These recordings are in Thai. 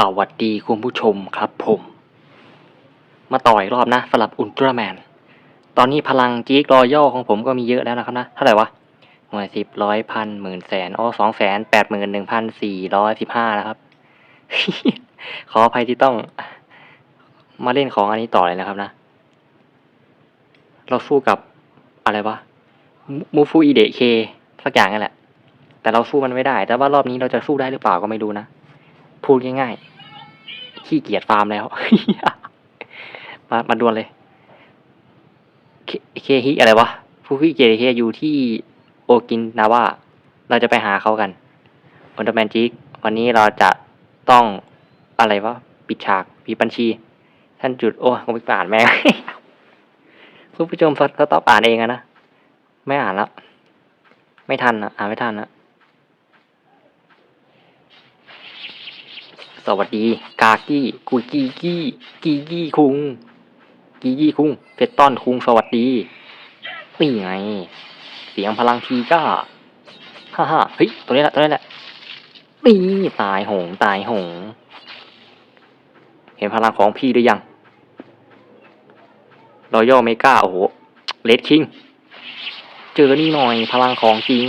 สวัสดีคุณผู้ชมครับผม มาต่ออีกรอบนะสำหรับอุลตร้าแมน ตอนนี้พลังจีกรอย่อของผมก็มีเยอะแล้วนะครับนะ เท่าไหร่วะ หน่วยสิบร้อยพันหมื่นแสนอ๋อสองแสนแปดหมื่นหนึ่งพันสี่ร้อยสิบห้านะครับ ขออภัยที่ต้องมาเล่นของอันนี้ต่อเลยนะครับนะ เราสู้กับอะไรวะ มูฟูอิเดเคสักอย่างนั่นแหละ แต่เราสู้มันไม่ได้ แต่ว่ารอบนี้เราจะสู้ได้หรือเปล่าก็ไม่รู้นะ พูดง่ายๆ ขี้เกียจฟาร์มแล้ว มามาดวลเลย เคฮิอะไรวะฟูคุเกเฮอยู่ที่โอกินนาวาเราจะไปหาเขากันอุลตร้าแมนจิกวันนี้เราจะต้องอะไรวะ ปิดฉากปิดบัญชี ท่านจุด โอ้ผมไปอ่านแม่งคุณผู้ชมสต็อปอ่านเองนะ ไม่อ่านละไม่ทันอะอ่านไม่ทันอะ สวัสดี กากี้กุยกี้กี้กีกี้คุง กีกี้คุงเฟตตอนคุงสวัสดีนี่ไง เสียงพลังทีก็ฮ่าฮ่าเฮ้ยตัวนี้แหละตัวนี้แหละนี่ตายหงตายหง เห็นพลังของพี่หรือยังรอยัลเมกาโอ้โหเลดคิงเจอนี่หน่อยพลังของจริง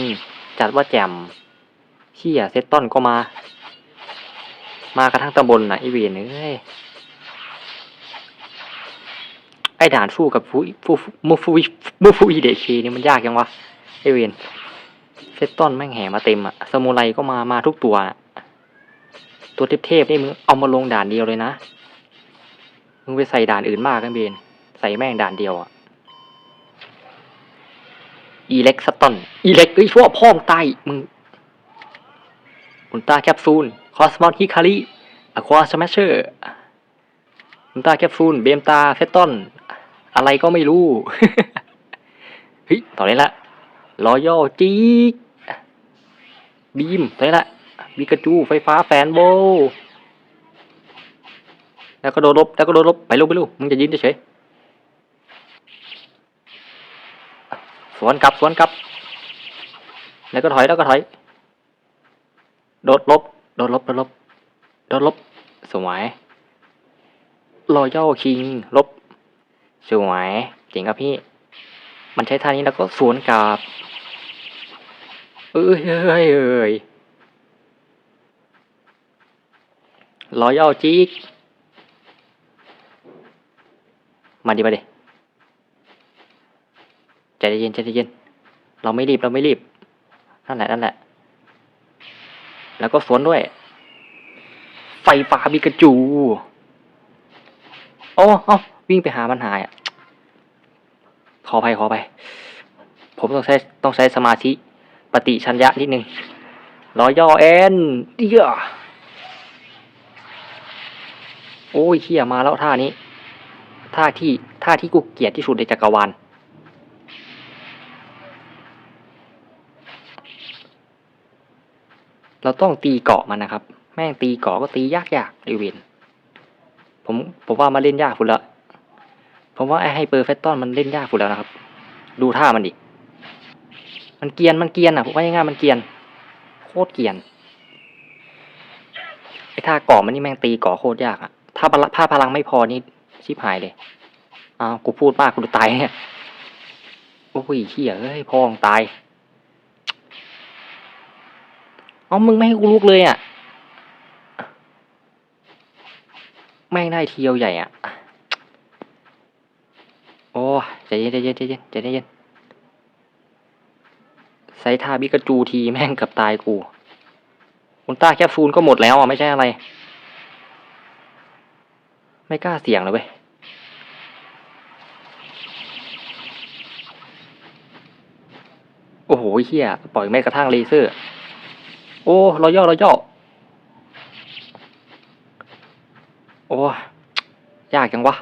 จัดว่าแจ่มเชี่ยเซตตอนก็มา มากระทั่งตำบลนะไอเวนเอ้ยไอด่านสู้กับฟูฟูมูฟูมูฟูอีเดเคนี่มันยากยังวะไอเวนเซตตอนแม่งแห่มาเต็มอะสมุไรก็มามาทุกตัว ตัวเทพๆนี่มึงเอามาลงด่านเดียวเลยนะ มึงไปใส่ด่านอื่นมากกันเบนใส่แม่งด่านเดียวอะอีเล็กสตอนอีเล็กเอ้ยชั่วพ่องตายมึงอุลตราแคปซูล คอสมอนฮิคาริอควาสแมชเชอร์ตาแคปซูลเบมตาเฟตตอน อะไรก็ไม่รู้ เฮ้ยต่อเลยละรอย่อจีกบีมต่อเลยละบิกาจูไฟฟ้าแฟนโบแล้วก็โดนลบแล้วก็โดนลบไปลูกไปลูกมึงจะยืนเฉยสวนกลับสวนกลับ แล้วก็ถอยแล้วก็ถอย โดดลบ โดดลบโดดลบโดดลบ สวยรอยัลคิงลบ สวยเจ๋งครับพี่ มันใช้ท่านี้แล้วก็สวนกลับเอ้ยเอ้ยเอ้ยรอยัลจิกมาดิมาดิใจเย็นใจเย็นเราไม่รีบเราไม่รีบนั่นแหละนั่นแหละ แล้วก็สวนด้วย ไฟฟ้าบิกาจู โอ้เอ้าวิ่งไปหามันหายอะ ขอไปขอไป ผมต้องใช้ต้องใช้สมาธิปฏิชัญญะนิดนึงรอย่อแอนเดียโอ้ยเขี่ยมาแล้วท่านี้ ท่าที่ท่าที่กูเกลียดที่สุดในจักรวาล เราต้องตีเกาะมันนะครับ แม่งตีเกาะก็ตียากๆไอเวนผมผมว่ามาเล่นยากฟุดแล้วผมว่าไอไฮเปอร์เฟตตอนมันเล่นยากฟุดแล้วนะครับ ดูท่ามันดิมันเกียนมันเกียนอะผมว่าง่ายๆมันเกียน โคตรเกียนไอท่าเกาะมันนี่แม่งตีเกาะโคตรยากอะถ้าพละถ้าพลังไม่พอนี่ชิบหายเลยอ้าวกูพูดมากกูตายเนี่ยโอ้ยเฮียเอ้ยพองตาย เอามึงไม่ให้กูลุกเลยอะแม่งได้เทียวใหญ่อะ โอ้ใจเย็นใจเย็นใจเย็นใจเย็นไซทาบิกาจูทีแม่งกับตายกูอุลตร้าแคปซูลก็หมดแล้วอะไม่ใช่อะไร ไม่กล้าเสี่ยงเลยเว้ยโอ้โหเฮียปล่อยแม้กระทั่งเลเซอร์ โอ้รอย่อรอย่อโอ้ยากจังวะ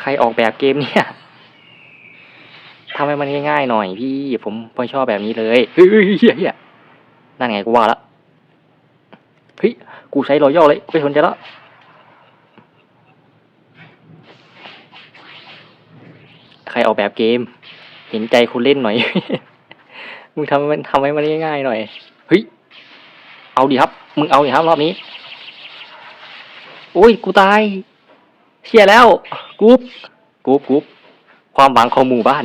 ใครออกแบบเกมเนี่ยทำให้มันง่ายๆหน่อยพี่ ผมไม่ชอบแบบนี้เลยเฮ้ยเฮียเฮียนั่นไงกูว่าละเฮ้ยกูใช้รอย่อเลยไปสนใจแล้วใครออกแบบเกม เห็นใจคุณเล่นหน่อย มึงทำมันทำให้มันง่ายๆหน่อย เอาดิครับ มึงเอาดิครับรอบนี้โอ้ย กูตายเชียแล้วกรุ๊ปกรุ๊ปกรุ๊ปความหวังของหมู่บ้าน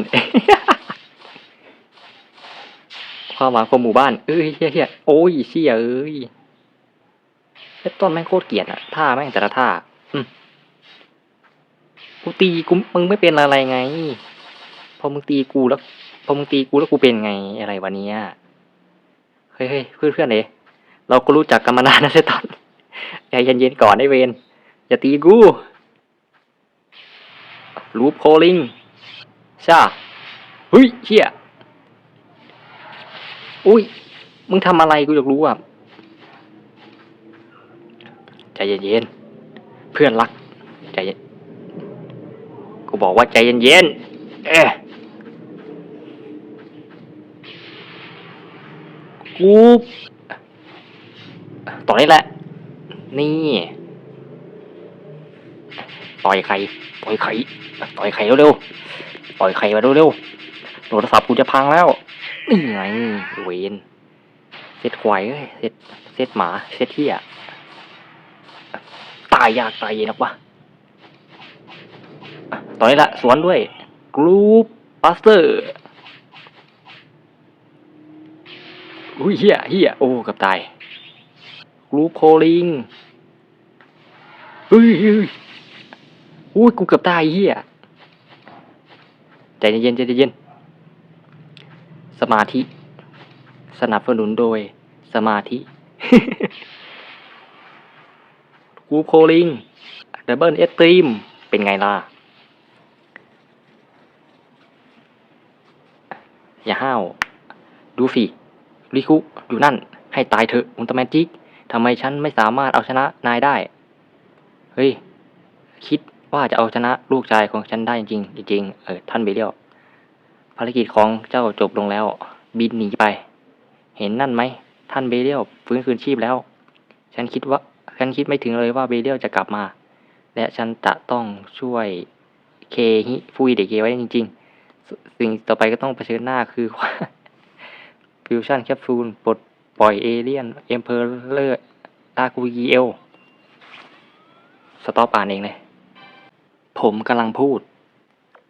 ความหวังของหมู่บ้าน เอ้ยเฮียเฮียโอ้ยเชียเอ้ยเต้นแม่งโคตรเกลียดอะท่าแม่งแต่ละท่าอืมกูตีกูมึงไม่เป็นอะไรไง พอมึงตีกูแล้ว พอมึงตีกูแล้วกูเป็นไงอะไรวะเนี้ยเฮ้ยเฮ้ยเพื่อนเพื่อนเอ๋ เราก็รู้จักกันมานานนะเซตันใจเย็นๆก่อนไอ้เวนอย่าตีกูรูปโคลิงช่าเฮ้ยเฮียอุ้ย มึงทำอะไรกูอยากรู้อะใจเย็นๆเพื่อนรัก ใจเย็นกูบอกว่าใจเย็นๆเอ๊ะกู ต่อนี้แหละ นี่ต่อยใครต่อยใครต่อยใครเร็วๆต่อยใครมาเร็วๆโทรศัพท์กูจะพังแล้วนี่ไงเวนเซตควายเอ้ยเซตเซตหมาเซตเที่ยตายยากตายเย็นนักวะต่อนี้ละสวนด้วยกรูปบัสเตอร์อุ้ยเฮียเฮียโอ้กับตาย กรูโคลิงเฮ้ยเฮ้ยอุ้ยกูเกือบตายเฮียใจเย็นๆใจเย็นๆสมาธิ สนับสนุนโดย สมาธิกรูโคลิงดับเบิลเอสตรีม เป็นไงล่ะ อย่าห้าว ดูสิริคุอยู่นั่น ให้ตายเถอะอุลตร้าแมนจิก ทำไมฉันไม่สามารถเอาชนะนายได้ เฮ้ย คิดว่าจะเอาชนะลูกชายของฉันได้จริงจริงเออท่านเบเลียวภารกิจของเจ้าจบลงแล้ว บินหนีไป เห็นนั่นไหม ท่านเบเลียวฟื้นคืนชีพแล้ว ฉันคิดว่า ฉันคิดไม่ถึงเลยว่าเบเลียวจะกลับมา และฉันจะต้องช่วยเคฮิฟุยเดเกไว้จริง ๆ สิ่งต่อไปก็ต้องเผชิญหน้าคือฟิวชั่นแคปซูลปลด ปล่อยเอเลียนเอ็มเพอร์เลอร์ตาคูยีเอล สต็อปอ่านเองเลย ผมกำลังพูด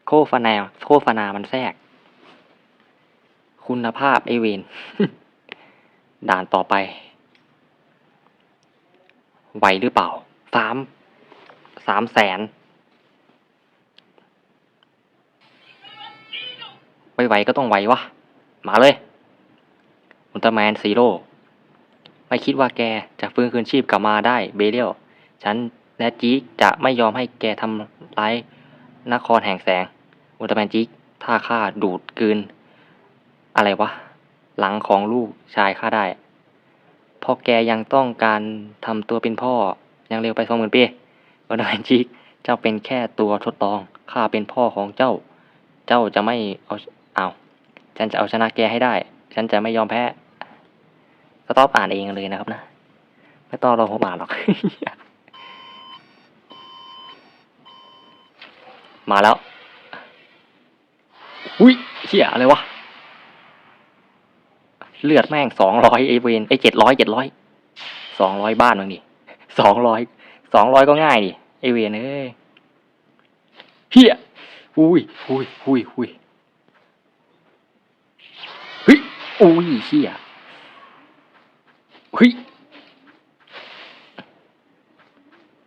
โคฟานาโคฟานามันแทรก คุณภาพไอเวนด่านต่อไป ไหวหรือเปล่า สาม สามแสน ไม่ไหวก็ต้องไหววะ มาเลย อุลตร้าแมนซีโร่ไม่คิดว่าแกจะฟื้นคืนชีพกลับมาได้เบเรียลฉันและจีกจะไม่ยอมให้แกทำร้ายนครแห่งแสง อุลตร้าแมนจีกถ้าข้าดูดกืน อะไรวะ หลังของลูกชายข้าได้พราะแกยังต้องการทำตัวเป็นพ่อยังเร็วไปสองหมื่นปีอุลตร้าแมนจีกเจ้าเป็นแค่ตัวทดลองข้าเป็นพ่อของเจ้า เจ้าจะไม่เอาเอาฉันจะเอาชนะแกให้ได้ ฉันจะไม่ยอมแพ้ สต็อปอ่านเองเลยนะครับนะ ไม่ต้องรอผมอ่านหรอก มาแล้ว อุ้ยเหี้ยอะไรวะ เลือดแม่งสองร้อยไอเวนไอเจ็ดร้อยเจ็ดร้อยสองร้อยบ้านมึงดิสองร้อยสองร้อยก็ง่ายดิไอเวนเอ้ยเฮียอุ้ยอุ้ยอุ้ยอุ้ยเฮ้ยอุ้ยเฮีย เฮ้ย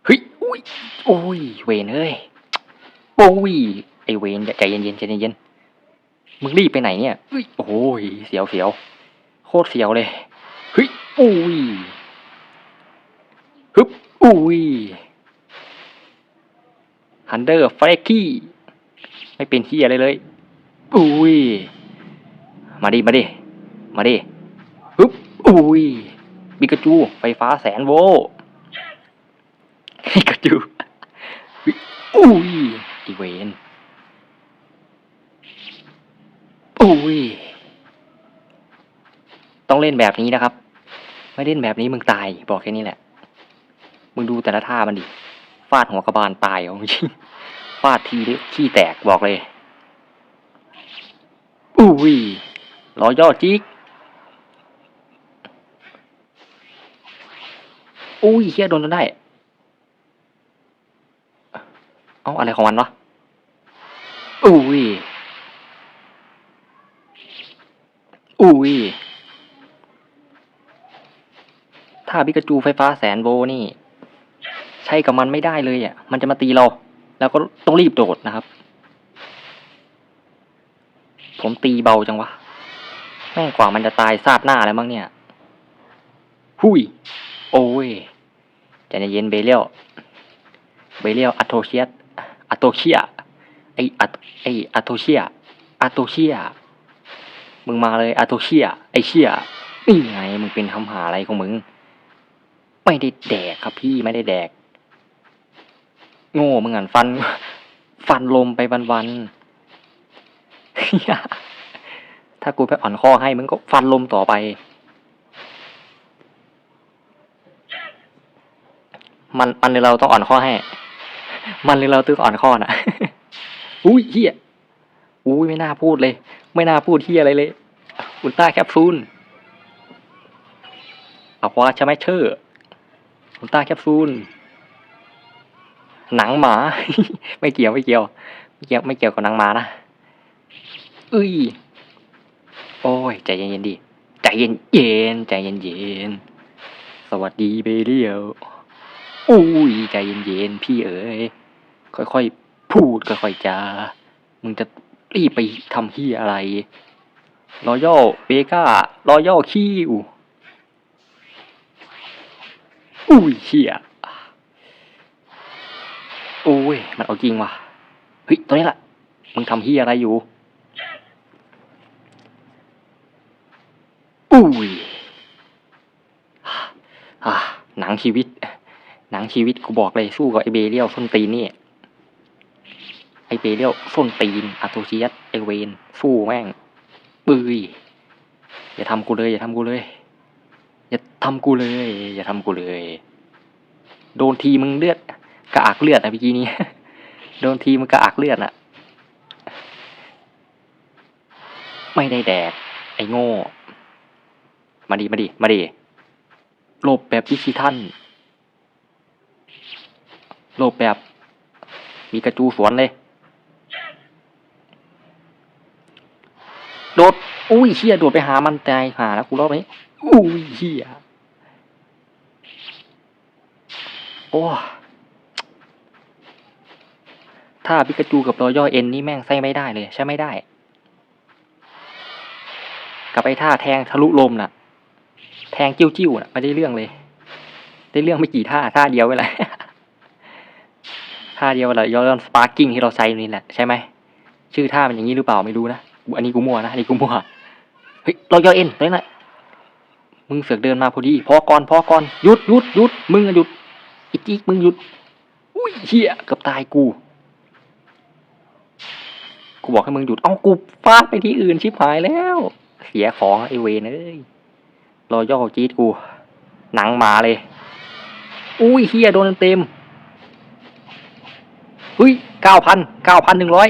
เฮ้ยอุ้ยโอ้ยเวนเอ้ยโอ้ยไอเวนใจเย็นๆใจเย็นๆมึงรีบไปไหนเนี่ยเฮ้ยโอ้ยเสียวเสียวโคตรเสียวเลยเฮ้ยอุ้ยฮึบอุ้ยฮันเดอร์เฟรกี้ไม่เป็นที่อะไรเลยอุ้ยมาดิมาดิมาดิฮึบอุ้ย บิกาจู ไฟฟ้าแสนโวลต์บิกาจูอุ้ยอีเวนอุ้ย ต้องเล่นแบบนี้นะครับ ไม่เล่นแบบนี้มึงตาย บอกแค่นี้แหละ มึงดูแต่ละท่ามันดิ ฟาดหัวกระบาลตายเอาจริงฟาดทีเดียวขี้แตกบอกเลย อุ้ยรอย่อจิก อุ้ยเฮียโดนจนได้ เอ้าอะไรของมันวะ อุ้ย อุ้ย ถ้าปิกาจูไฟฟ้าแสนโวนี่ ใช้กับมันไม่ได้เลยอะ มันจะมาตีเรา แล้วก็ต้องรีบโดดนะครับ ผมตีเบาจังวะ แม่งกว่ามันจะตายซาบหน้าแล้วมั้งเนี่ยหุยโอ้ย ใจเย็นเบเลียวเบเลียวอัตโตเชียอัตโตเชียไออัตไออัตโตเชียอัตโตเชียมึงมาเลยอัตโตเชียไอเชียนี่ไงมึงเป็นคำหาอะไรของมึง ไม่ได้แดกครับพี่ไม่ได้แดก โง่มึงอ่านฟัน ฟันลมไปวันๆถ้ากูไปอ่อนข้อให้มึงก็ฟันลมต่อไป มันมันหรือเราต้องอ่อนข้อให้ มันหรือเราต้องอ่อนข้อน่ะ อุ้ยเฮียอุ้ยไม่น่าพูดเลย ไม่น่าพูดเฮียอะไรเลยอุลตร้าแคปซูลเอาว่าใช่ไหมเชอร์อุลตร้าแคปซูลหนังหมา ไม่เกี่ยวไม่เกี่ยว ไม่เกี่ยวไม่เกี่ยวกับหนังหมานะเอ้ยโอ้ยใจเย็นๆดิใจเย็นเย็นๆใจเย็นเย็นๆสวัสดีเบเรียว อุ้ยใจเย็นๆพี่เอ๋ยค่อยๆพูดค่อยๆจามึงจะรีบไปทำที่อะไรรอยัลเบก้ารอยัลคิวอุ้ยเชี่ยโอ้ย มันเอาจริงว่ะเฮ้ยตัวนี้แหละมึงทำที่อะไรอยู่อุ้ยอ่าหนังชีวิต หนังชีวิตกูบอกเลยสู้กับไอเบเรียวส้นตีนนี่ ไอเบเรียวส้นตีนอาโตเชียสไอเวนสู้แม่งปืยอย่าทำกูเลย อย่าทำกูเลย อย่าทำกูเลย อย่าทำกูเลย โดนทีมึงเลือดกระอักเลือดนะเมื่อกี้นี้โดนทีมึงกระอักเลือดน่ะไม่ได้แดกไอ้โง่ มาดีมาดีมาดีหลบแบบดิจิทัล หลบแบบ มีกระจูสวนเลย โดด อุ้ยเชี่ยโดดไปหามันตายหาแล้วกูรอบนี้อุ้ยเชี่ยโอ้ถ้าปิกาจูกับรอย่อเอ็นนี่แม่งใส่ไม่ได้เลย ใช่ไม่ได้ กับไอ้ท่าแทงทะลุลมน่ะ แทงจิ้วจิ้วน่ะไม่ได้เรื่องเลย ได้เรื่องไม่กี่ท่าท่าเดียวไปแหละ ท่าเดียวแหละย้อนสปาร์กิ้งที่เราใช้นี่แหละใช่ไหมชื่อท่ามันอย่างนี้หรือเปล่าไม่รู้นะอันนี้กูมั่วนะอันนี้กูมั่วเฮ้ยเราย่อเอ็นตรงนี้แหละมึงเสือกเดินมาพอดีพอก่อนพอก่อนหยุดหยุดหยุดมึงหยุดอีกอีกมึงหยุดอุ้ยเฮียเกือบตายกูกูบอกให้มึงหยุด เอ้ากูฟาดไปที่อื่นชิบหายแล้ว เสียของไอเวนเอ้ยรอย่อจี๊ดกู หนังหมาเลย อุ้ยเฮียโดนเต็ม เฮ้ยเก้าพันเก้าพันหนึ่งร้อย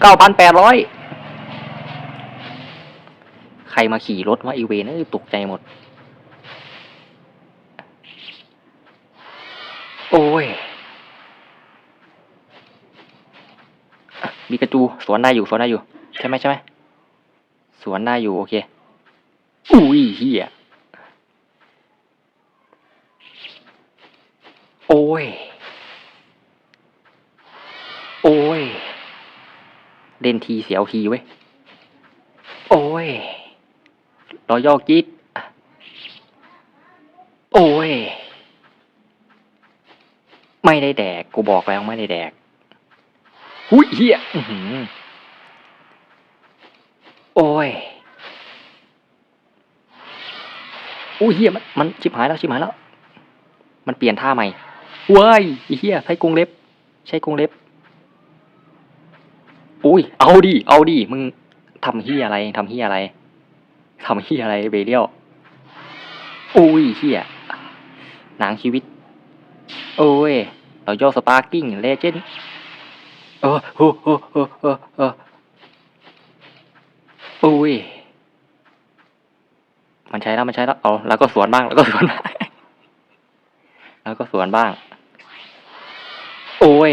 เก้าพันแปดร้อยใครมาขี่รถวะไอเวนเอ้ยตกใจหมด โอ้ย มีกระจูสวนได้อยู่สวนได้อยู่ ใช่ไหมใช่ไหมสวนได้อยู่ โอเค อุ้ยเฮียโอ้ย โอ้ย เล่นทีเสียวทีเว้ย โอ้ยรอย่อกิ๊ดโอ้ย ไม่ได้แดก กูบอกแล้วไม่ได้แดก หุยเฮียโอ้ยอุ้ยเฮียมันมันชิบหายแล้วชิบหายแล้ว มันเปลี่ยนท่าใหม่เว้ยอ้เฮียใช้กรงเล็บ ใช้กรงเล็บ อุ้ย เอาดิ เอาดิ มึงทำเฮียอะไรทำเฮียอะไรทำเฮียอะไรเบเรียวอุ้ยเฮียหนังชีวิต โอ้ย เราโยสปาร์กิ้งเลเจนด์เออโอ้โอ้โอ้โอ้โอ้โอ้ย มันใช้แล้ว มันใช้แล้ว เอา แล้วก็สวนบ้าง แล้วก็สวนบ้าง แล้วก็สวนบ้าง โอ้ย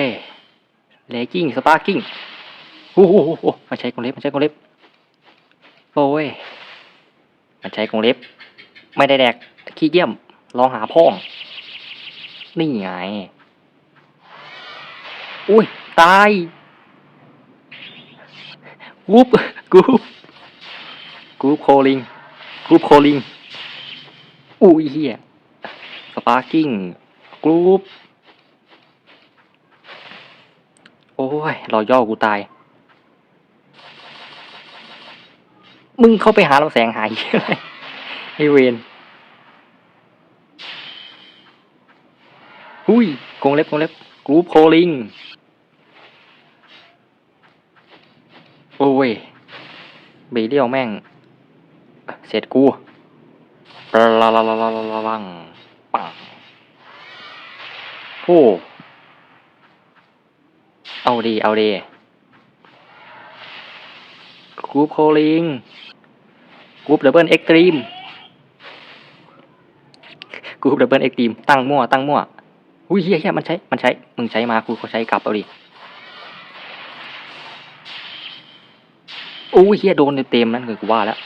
ยเลกิ้งสปาร์กิ้งโอ้โหมันใช้กรงเล็บมันใช้กรงเล็บโอ้ยมันใช้กรงเล็บ ไม่ได้แดกขี้เยี่ยมลองหาพ่องนี่ไง อุ้ย ตายกรุ๊ปกรุ๊ปกรุ๊ปโคลิงกรุ๊ปโคลิง อุ้ยเฮียสปาร์กิ้งกรุ๊ป โอ้ยรอย่อกูตาย มึงเข้าไปหาลำแสงหายอะไรไอเวนหุยกงเล็บกงเล็บกรุ๊ปโคลิงโอ้ยเบเรียวแม่ง เสร็จกูลาลาลาลาลาลาลังปังโอ้ เอาดี เอาดีกรุ๊ปโคลิงกรุ๊ปดับเบิลเอ็กตรีมกรุ๊ปดับเบิลเอ็กตรีมตั้งมั่ว ตั้งมั่ว อุ้ยเฮียเฮียมันใช้ มันใช้ มึงใช้มากูก็ใช้กลับเอาดิอู้ยเฮียโดนเต็มนั่นคือกูว่าแล้ว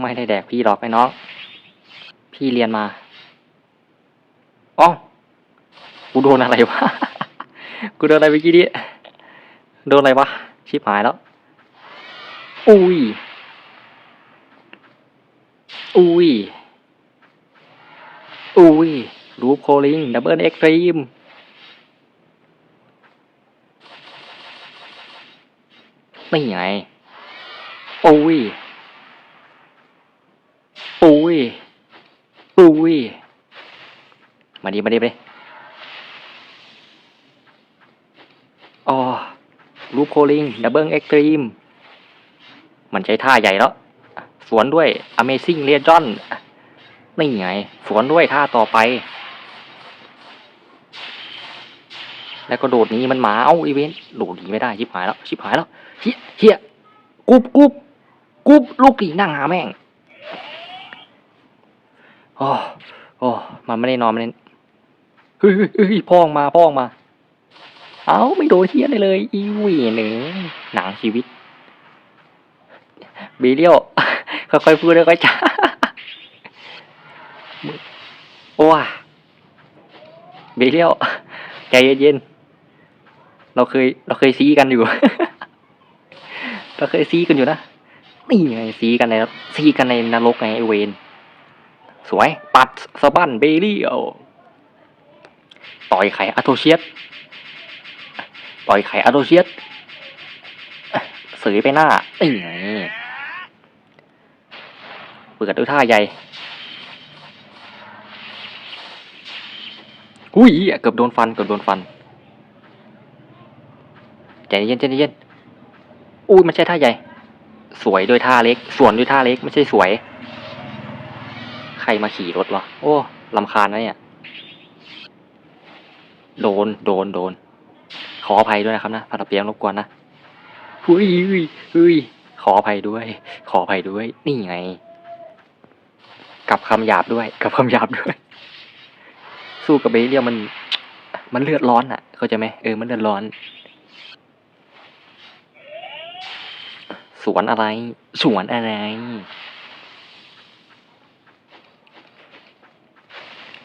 ไม่ได้แดกพี่หรอกไอ้น้อง พี่เรียนมาอ๋อ กูโดนอะไรวะ กูโดนอะไรเมื่อกี้นี้โดนอะไรวะ ชิบหายแล้ว อุ้ย อุ้ย อุ้ย รูปโคลิง ดับเบิลเอ็กตรีมนี่ไงโอ้ยโอ้ยโอ้ย มาดีมาดีไปดิอ๋อ รูปโคลิงดับเบิลเอ็กตรีมมันใช้ท่าใหญ่แล้วสวนด้วย Amazing Legend นี่ไง สวนด้วยท่าต่อไป แล้วก็โดดนี้มันหมาเอ้าอีเวนต์โดดหนีไม่ได้ชิบหายแล้วชิบหายแล้วเฮียเฮียกุบกุบกุบลูกอีนั่งหาแม่งโอ้โอ้มันไม่ได้นอนมันเล่นเฮ้ยเฮ้ยเฮ้ยพ่องมาพ่องมา เอ้าไม่โดนเฮียเลยเลย อีวีหนึ่งหนังชีวิต บีเลียวค่อยๆพูดค่อยๆจาโอ้ยบีเลียวใจเย็นๆเราเคย เราเคยซีกันอยู่ เราเคยซีกันอยู่นะนี่ไงซีกันในซีกันในนรกไงไอเวนสวย ปัดสะบั้นเบเรียวต่อยไข่อะโทเชียส ต่อยไข่อะโทเชียสเสยไปหน้านี่ไงเปิดด้วยท่าใหญ่อุ้ยเกือบโดนฟันเกือบโดนฟันใจเย็นใจเย็นอุ้ยมันใช่ท่าใหญ่ สวยโดยท่าเล็ก ส่วนด้วยท่าเล็กไม่ใช่สวย ใครมาขี่รถวะโอ้ลำคาญนะเนี่ย โดน โดน โดน ขออภัยด้วยนะครับนะพาราเปียงรบกวนนะหุยหุยหุยขออภัยด้วย ขออภัยด้วย นี่ไง กับคำหยาบด้วย กับคำหยาบด้วย สู้กับเบเรียลมัน มันเลือดร้อนอะ เข้าใจไหมเออ มันเลือดร้อน สวนอะไร สวนอะไร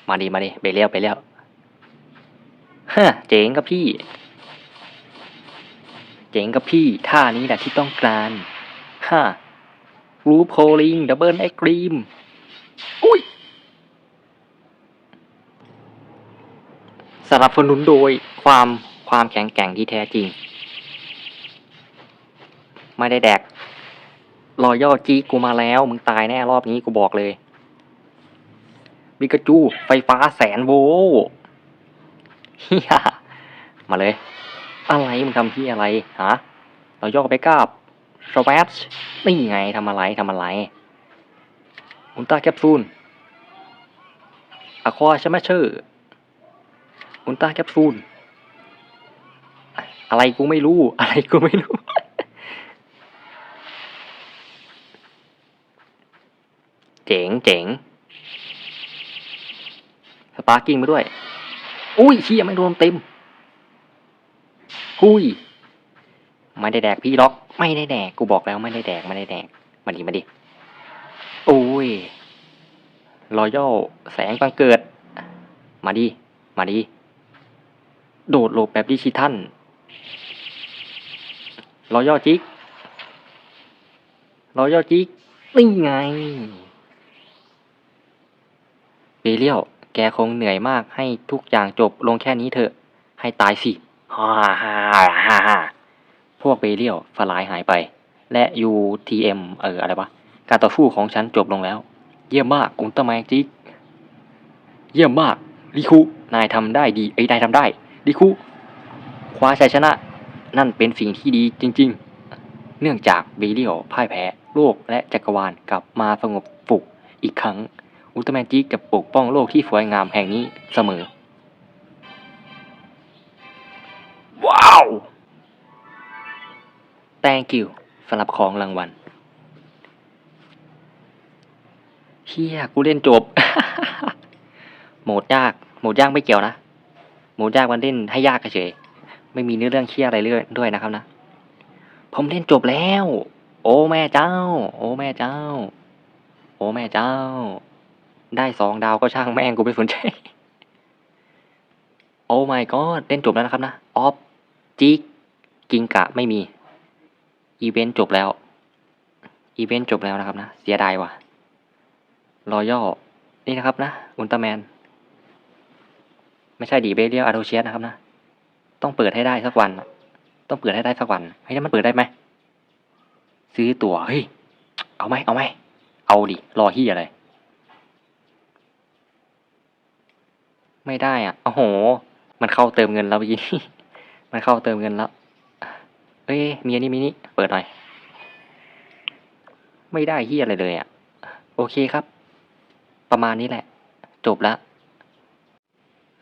มาดีมาดีไปเลี้ยวไปเลี้ยวฮะเจ๋งกับพี่ เจ๋งกับพี่ท่านี้แหละที่ต้องการฮะรูปโคลิงดับเบิลไอกรีม อุ้ยสนับสนุนโดยความความแข็งแกร่งที่แท้จริง ไม่ได้แดกรอยย่อจีกูมาแล้ว มึงตายแน่รอบนี้กูบอกเลยบิกาจู ไฟฟ้าแสนโวลต์เฮียมาเลย อะไรมึงทำที่อะไรฮะเราย่อไปกับสวัสนี่ไงทำอะไรทำอะไรอุลตราแคปซูลอะควาชมาเชอร์อุลตราแคปซูลอะไรกูไม่รู้ อะไรกูไม่รู้ เจ๋งเจ๋งสปาร์กิ้งมาด้วย อุ้ยเชียไม่โดนเต็ม หุ้ยไม่ได้แดกพี่ล็อก ไม่ได้แดกกูบอกแล้วไม่ได้แดกไม่ได้แดกมาดิมาดิโอ้ยรอยัลแสงบังเกิด มาดิมาดิโดดหลบแบบดิจิทัลรอยัลจิกรอยัลจิกนี่ไงเบเลียว แกคงเหนื่อยมากให้ทุกอย่างจบลงแค่นี้เถอะ ให้ตายสิ ฮ่าฮ่าฮ่าฮ่าพวกเบเลียวสลายหายไป และ UTM เอออะไรวะ การต่อสู้ของฉันจบลงแล้ว เยี่ยมมากอุลตร้าแมนจิกเยี่ยมมากลิคุนายทำได้ดีเอ้ยนายทำได้ลิคุคว้าชัยชนะ นั่นเป็นสิ่งที่ดีจริง ๆ เนื่องจากเบเลียวพ่ายแพ้ โลกและจักรวาลกลับมาสงบสุขอีกครั้งอุลตร้าแมนจิกจะปกป้องโลกที่สวยงามแห่งนี้เสมอ ว้า thank you สำหรับของรางวัลเฮียกูเล่นจบ โหมดยาก โหมดยากไม่เกี่ยวนะ โหมดยากมันเล่นให้ยากเฉย ไม่มีเนื้อเรื่องเคียอะไรเรื่อยด้วยนะครับนะ ผมเล่นจบแล้ว โอ้แม่เจ้า โอ้แม่เจ้า โอ้แม่เจ้า ได้สองดาวก็ช่างแม่งกูไม่สนใจ โอ้ my god เล่นจบแล้วนะครับนะ ออฟ จิกกิงกะไม่มี อีเวนต์จบแล้ว อีเวนต์จบแล้วนะครับนะ เสียดายว่ะรอยัลนี่นะครับนะ อุลตร้าแมน ไม่ใช่ดีเบเรียลอาโดเชียสนะครับนะ ต้องเปิดให้ได้สักวัน ต้องเปิดให้ได้สักวัน เฮ้ยมันเปิดได้ไหม ซื้อตั๋ว เฮ้ย เอาไหม เอาไหม เอาดิ รอที่อะไร ไม่ได้อะ โอ้โห มันเข้าเติมเงินแล้วเมื่อกี้ มันเข้าเติมเงินแล้ว เอ้ยมีอันนี้มีนี่เปิดหน่อย ไม่ได้เฮียอะไรเลยอะ โอเคครับ ประมาณนี้แหละ จบละ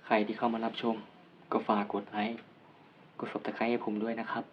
ใครที่เข้ามารับชม ก็ฝากกดไลค์ กด subscribe ให้ผมด้วยนะครับ